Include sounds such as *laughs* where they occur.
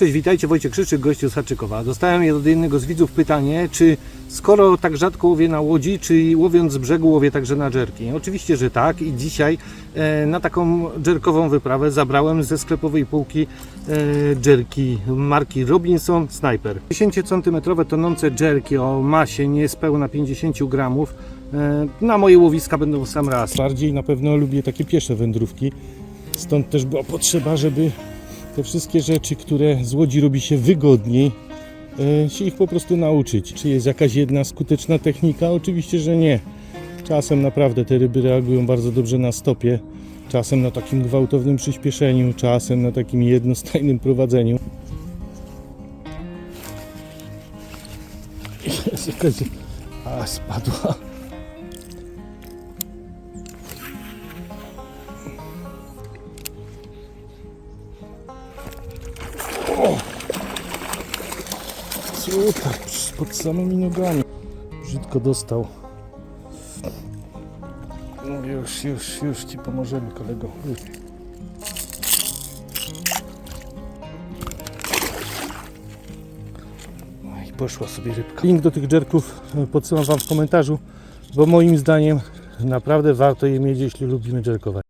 Cześć, witajcie, Wojciech Krzyczyk, gościu z Haczykowa. Dostałem od jednego z widzów pytanie, czy skoro tak rzadko łowię na łodzi, czy łowiąc z brzegu łowię także na dżerki? Oczywiście, że tak i dzisiaj e, na taką dżerkową wyprawę zabrałem ze sklepowej półki e, dżerki marki Robinson Sniper. 10 cm tonące dżerki o masie niespełna 50 gramów e, na moje łowiska będą sam raz. Bardziej na pewno lubię takie piesze wędrówki. Stąd też była potrzeba, żeby te wszystkie rzeczy, które z łodzi robi się wygodniej, e, się ich po prostu nauczyć. Czy jest jakaś jedna skuteczna technika? Oczywiście, że nie. Czasem naprawdę te ryby reagują bardzo dobrze na stopie, czasem na takim gwałtownym przyspieszeniu, czasem na takim jednostajnym prowadzeniu. Jest *laughs* jakaś... A, spadła. Super, pod samymi nogami. Brzydko dostał. Już, już, już ci pomożemy, kolego. Już. No i poszła sobie rybka. Link do tych dżerków e, podsyłam Wam w komentarzu, bo moim zdaniem naprawdę warto je mieć, jeśli lubimy dżerkować.